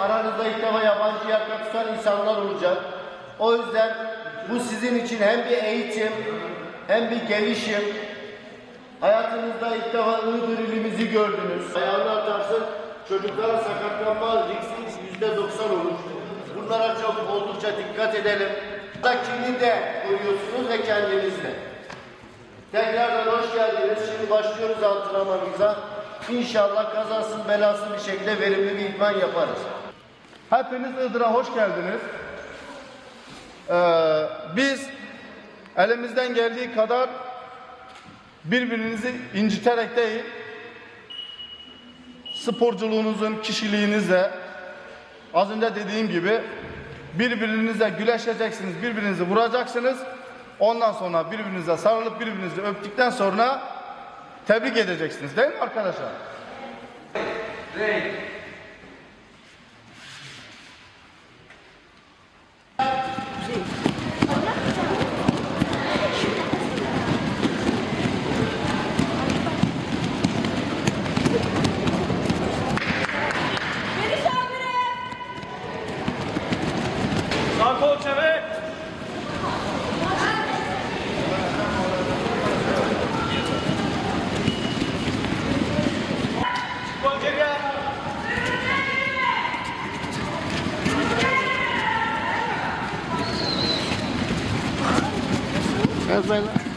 Aranızda ilk defa yabancı yaka tutan insanlar olacak. O yüzden bu sizin için hem bir eğitim hem bir gelişim. Hayatınızda ilk defa Iğdır ilimizi gördünüz. Ayağını atarsın çocukların sakatlanma riski yüzde doksan olur. Bunlara çok oldukça dikkat edelim. Takini de koruyorsunuz ve kendinizle. Tekrardan hoş geldiniz. Şimdi başlıyoruz antrenmanımıza. İnşallah kazasız belasız bir şekilde verimli bir idman yaparız. Hepiniz Iğdır'a hoş geldiniz. Ee, biz elimizden geldiği kadar birbirinizi inciterek değil, sporculuğunuzun, kişiliğinizle, az önce dediğim gibi birbirinizle güleşeceksiniz, birbirinizi vuracaksınız. Ondan sonra birbirinize sarılıp birbirinizi öptükten sonra tebrik edeceksiniz değil mi arkadaşlar? Beni That's right.